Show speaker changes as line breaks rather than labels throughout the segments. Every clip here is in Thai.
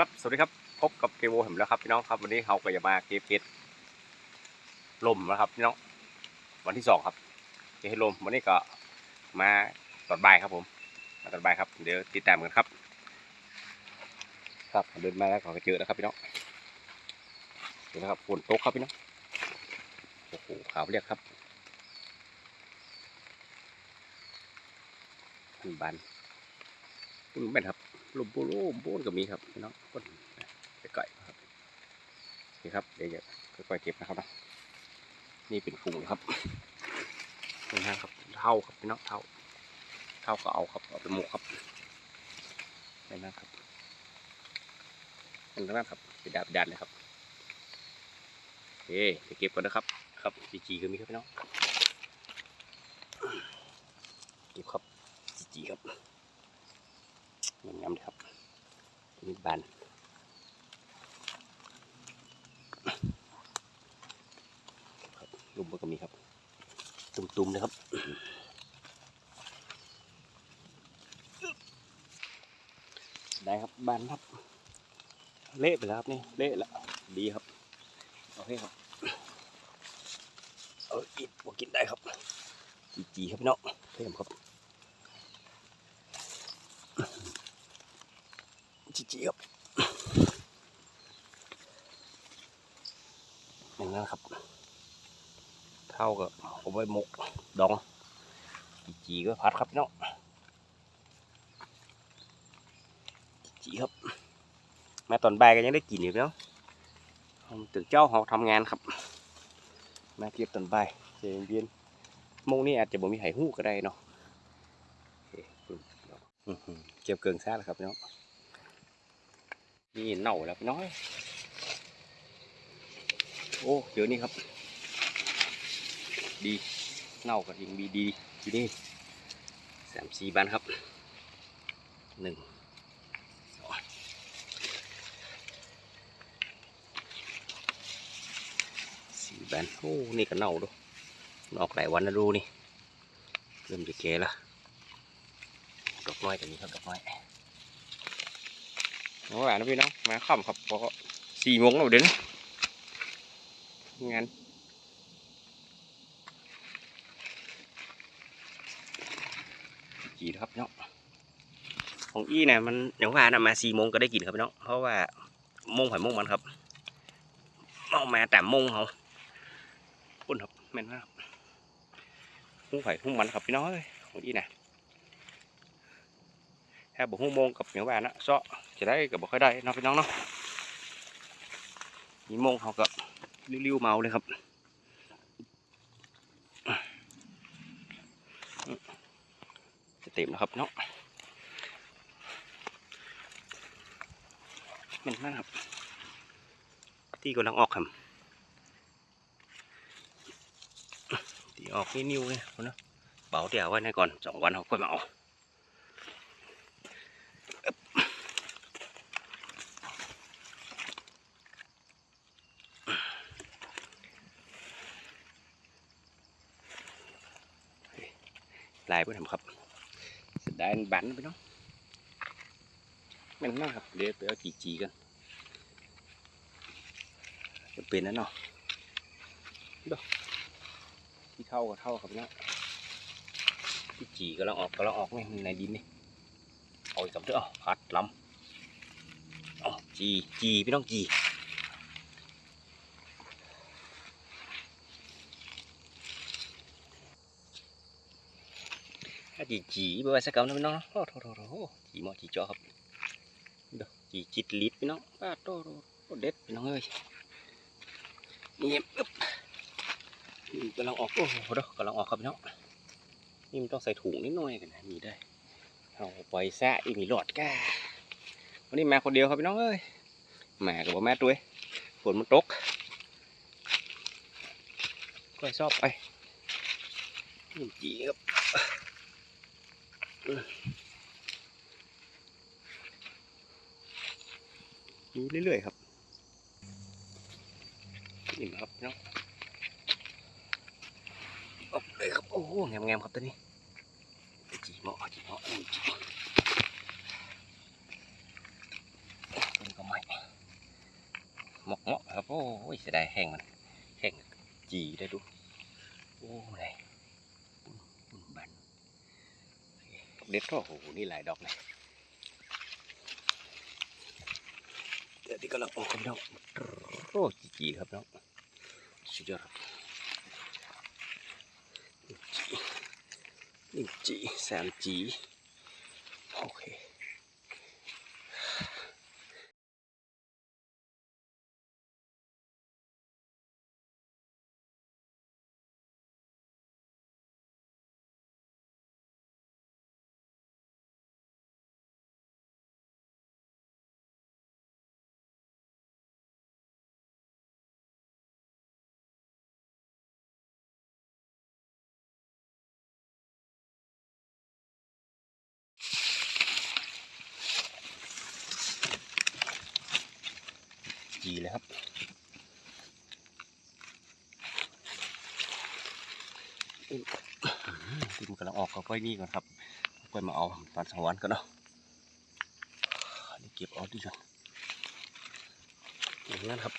ครับ สวัสดีครับ พบกับเกโวผมแล้วครับพี่น้องครับ วันนี้เราก็จะมาเก็บเห็ดลมนะครับพี่น้อง วันที่สองครับเก็บเห็ดลมวันนี้ก็มาตอนบ่ายครับผม มาตอนบ่ายครับ เดี๋ยวติดตามกันครับ ครับเดินมาแล้วก็เจอแล้วครับพี่น้องเห็นไหมครับฝนตกครับพี่น้อง โอ้โหขาวเรียกครับอันบานคุณแม่นครับ ลมโบโลมโบนก็มีครับพี่น้องก้นไก่ครับนี่ครับเดี๋ยวจะค่อยๆเก็บนะครับนะนี่เป็นกุ้งครับนี่นะครับเท่าครับพี่น้องเท่าเท่าก็เอาครับเอาไปหมกครับนี่นะครับนี่นะครับเป็นดาบดันเลยครับเฮ้ไปเก็บก่อนนะครับ ครับจีจีก็มีครับพี่น้องเก็บครับจีจีครับ งามๆเลยครับมีบานครับลุมก็มีครับ ตุ่มๆนะครับได้ครับบานครับ เละไปแล้วครับนี่เละแล้วดีครับโอเคครับเอาอีกบกินได้ครับจีจีครับพี่น้องเพิ่มครับ จีจีครับอย่างนั้นครับ เท่ากับเอาไว้หมกดอง จีจีก็พัดครับพี่น้องจีจีครับแม่ตอนใบก็ยังได้กินอยู่พี่น้องผมตื่นเจ้าเขาทำงานครับ มาเก็บตอนใบ่ายเย็นมงนี้อาจจะบ่มีไห่หู้ก็ได้เนาะเก็บเกิงซ่าแล้วครับพี่น้อง นี่เน่าแล้วพี่น้อย โอ้เดี๋ยวนี้ครับ ดี เน่ากับยิงดีดีอยู่นี่สามสี่บานครับหนึ่งสี่บานโอ้ นี่ก็เน่าดูนออกหลายวันแล้วดูนี่ เริ่มจะแก่ละดอกน้อยกันนี้ครับดอกน้อย น้องหลานนะพี่น้องมาค่ำครับเพราะสี่โมงแล้วเดี๋ยวนี้งานกี่ครับพี่น้องของอี้เนี่ยมันอย่างว่านะมาสี่โมงก็ได้กินครับพี่น้องเพราะว่าโมงหอยโมงมันครับเอามาแต่โมงเขาปุ่นครับแม่นมากครับหุ้งไผ่หุ้งมันครับพี่น้องเอ้ยของอี้นะ ถ้าบอกหุ้งโมงกับอย่างว่านะเซาะจะได้กับบอกค่อยได้เนาะพี่น้องเนาะมีมงเขากับริ้วๆเมาเลยครับจะเต็มแล้วครับเนาะแมันมากครับ ที่กำลังออกครับที่ออกนี่นิ้วเลยนะเบาเดี๋ยวไว้ในก่อนสองวันเขาค่อยมาเอา ลายเพื่อนทำครับสดายมันบันไปเนาะมันมากครับเดี๋ยวไปเอาจีจีกันจะเป็นนั่นเนาะดูที่เท่ากับเท่าครับเนาะที่จีก็ล้วออกก็ล้วออกนี่ในดินนี่เอาอีกกับเด้อพัดลำเอจีจีพี่น้องจี จีจีบไว้สักคำนะพี่น้องโอ้โหโหจีหมอจีจอครับด้อจีจิตลิดพี่น้องป้าโตโตโตเด็ดพี่น้องเอ้ยนี่อึ๊บกำลังออกโอ้โหเด้อกำลังออกครับพี่น้องนี่มันต้องใส่ถุงนิดหน่อยกันนะมีได้เอาปล่อยซะอีมีหลอดก้าวันนี้มาคนเดียวครับพี่น้องเอ้ยแมากับแม่ตัวยฝนมันตกก็ชอบไปจีครับ มีเรื่อยๆครับอิ่มครับพี่น้องโอเคครับโอ้โหงมๆครับตัวนี้จีเหมาะจีเหมาะจีตัวนี้ก็ไมาหมอกเหมาะครับโอ้ยเสียดายแห้งมันแห้งจีได้ดูโอ้ยปุ่นปุ่นบัน เด็ดก็โอ้โหนี่หลายดอกเลยเดี๋ยวที่กำลังออกครับน้องโอ้จีครับน้องสุดยอดครับหนึ่งจีสามจีโอเค จีเลยครับอืมที่มันกำลังออกก็ค่อยนี่ก่อนครับค่อยมาเอาตอนสวรรค์กันเนาะนนี้เก็บเอาดีก่อนอย่างนั้นครับ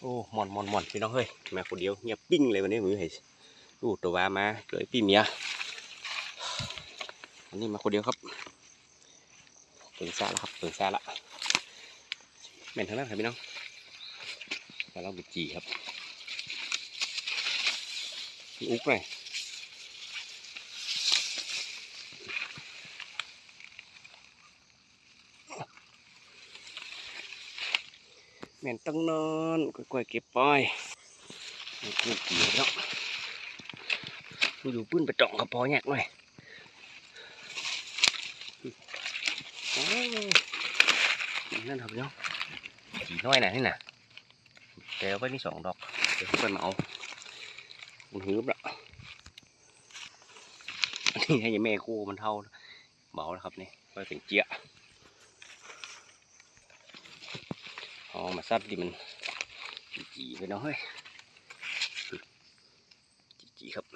โอ้มอนมอนมอนพี่น้องเฮ้ยมาคนเดียวเงียบปิ้งเลยวันนี้มือเห็นอู้ตัววามาเกยพี่เมียอันนี้มาคนเดียวครับเปิดซาแล้วครับเปิดซาละ แม่นทางนั้นครับพี่น้องมาลองบิจีครับอุ๊กหน่อยแม่นต้องนอนค่อยๆเก็บปล่อยนี่เก็บจีครับอยู่ปื้นไปจ่องกับพอแยกหน่อยโอ้ ยนั่นครับพี่น้อง chỉ nói này thế nè kéo với cái sọn đọt để không phải mạo mình hứa đó นี่ให้แม่คู่มันเท่าเบาแล้วครับนี่ไปถึงเจี๊ยเอามาซัดดิมันจีๆไปน้อยจีๆครับ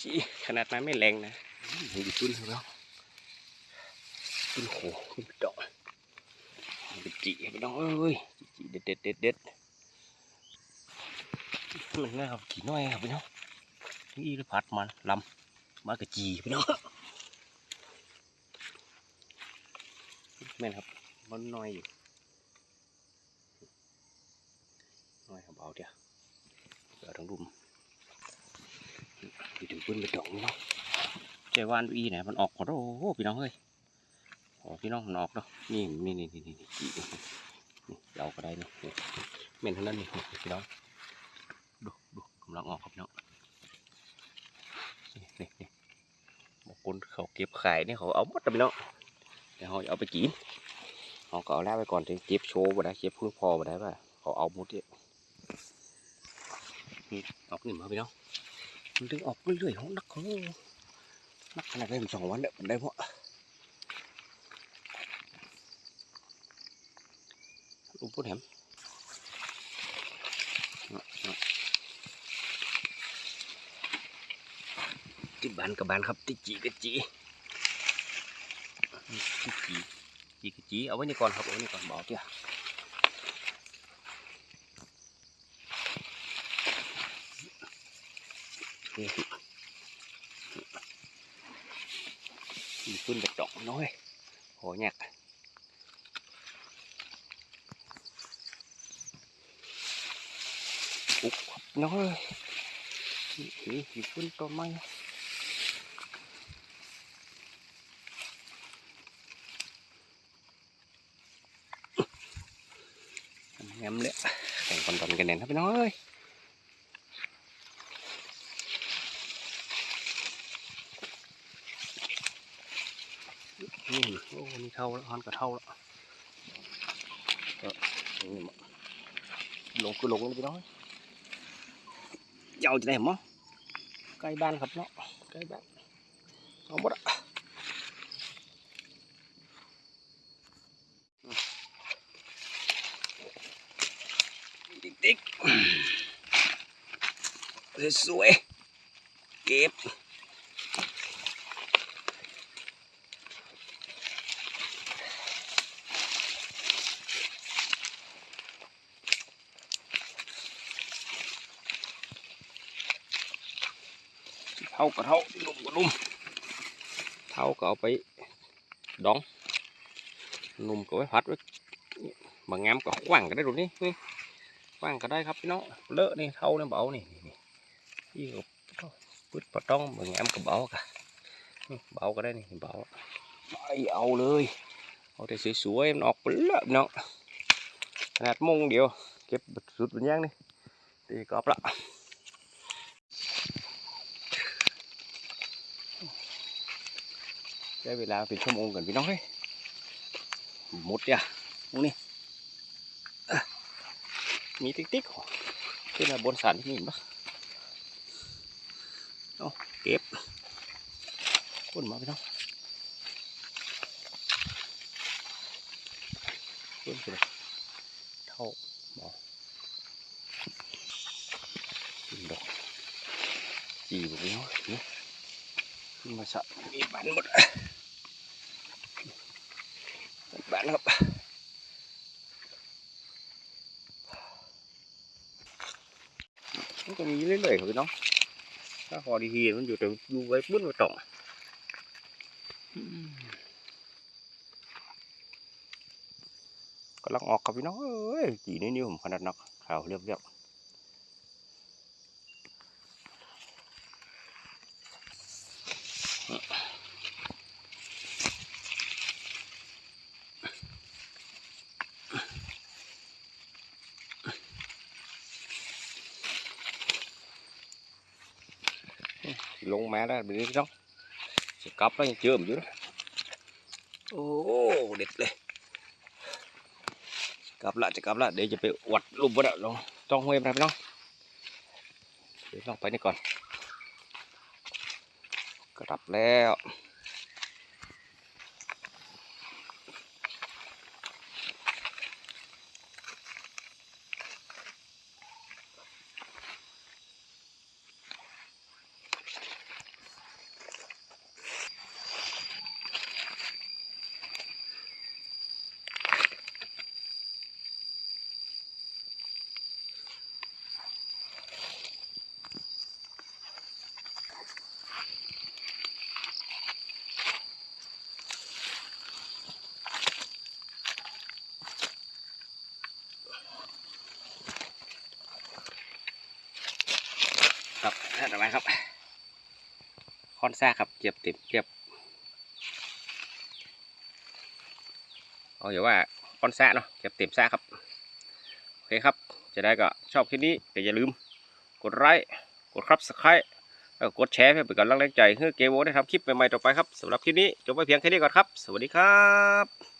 จีขนาดนั้นไม่แรงนะมันอยู่ตุ้นครับตุ้นโขตุ้นดอก จีพี่น้องเอ้ยจีเด็ดเด็ดเด็ดเด็ดมันนะครับขี่น้อยครับพี่น้องนี่เลยพัดมันลำมากระจีพี่น้องแม่นครับมันน้อยอยู่น้อยครับเอาเดียวเดี๋ยวทั้งรุมไปถึงปืนไปดอกนี่เนาะใจวานอีไหนมันออกขอโทษพี่น้องเฮ้ย โอ้พี่น้องนอกเนาะนี่นี่นี่นี่นี่นี่เราก็ได้นี่นี่เม่นเท่านั้นนี่พี่น้องดูดูกำลังออกครับพี่น้องนี่นี่นี่บางคนเขาเก็บขายเนี่ยเขาเอาหมดเลยพี่น้องเดี๋ยวเขาเอาไปกินเขาก็เอาแลาไปก่อนถึงเก็บโชว์บ่ได้เก็บเพิ่งพอบ่ได้ป่ะเขาเอาหมดเนี่ยนี่ออกหนี่มาพี่น้องมันดึงออกเรื่อยๆของนักเขานักขนาดได้สองวันเด้อได้เพราะ ลูกพูดแหมติบานกับบานครับติจีกับจีติจีจีกับจีเอาไว้นี่ก่อนครับเอาไว้นี่ก่อนบอกเถอะนี่มีขึ้นแบบดอกน้อยโห น้อยนี่หิบุ้นตัวไม่แงมเลยแข่งคนตันกันเน่นครับพี่น้อยนี่โอ้นี่เท่าแล้วฮอนก็เท่าแล้วลงคือลงเลยพี่น้อย หมดอะติ๊กๆสวยๆ เท่ากับเท่านุ่มกับนุ่มเท่าก็เอาไปดองนุ่มก็ไว้พัดไว้บางงามก็ขว้างก็ได้ดูนี่นี่ขว้างก็ได้ครับพี่น้องเลอะนี่เท่าเนี่ยเบานี่นี่นี่ก็ปึ๊ดปะต้องบางงามก็เบากะเบาก็ได้นี่เบาไปเอาเลยเอาแต่สวยๆมันออกไปเลอะเนาะขนาดมงเดียวเก็บสุดเป็นย่างนี่ตีกรอบละ ได้ เวลาเป็นชั่วโมงกันพี่น้องเฮ้ยหมดเนี่ยตรงนี้อะมีติ๊กติ๊กขึ้นมาบนสันนี่เห็นปะเอาเก็บคนมาพี่น้องคนไปเลยเท่าหมอกินดอกจีบพี่น้องนี่ขึ้นมาสัตว์มีบันหมด bạn ครับมันก็มีเรื่อยๆครับพี่น้องถ้าหอดีทีมันอยู่แต่ดูไว้ปุ้นไว้ตรงก็ลังออกครับพี่น้องเอ้ยจีนี่นิ้วผมขนาดนักข่าวเรียบๆ รียบลงมาแล้วแบบนี้พี่น้องจะกลับแล้วยังเจอมอยู่นะโอ้เด็ดเลยกลับละจะกลับละเดี๋ยว จะไปอวดรูปบ่ได้ลองต้องห้วยไปพี่น้อไปนี่ก่อนกลับแล้วครับครับคอนซ่าครับเก็บติดเก็บเอาอย่าว่าคอนซ่าเนาะเก็บเต็มซ่าครับโอเคครับ จะได้ก็ชอบคลิปนี้ก็อย่าลืมกดไลค์กดครับสไครต์แล้วก็กดแชร์เพื่อเป็นกำลังใจให้เกโวได้ทำคลิปใหม่ๆต่อไปครับสำหรับคลิปนี้จบไปเพียงแค่นี้ก่อนครับ สวัสดีครับ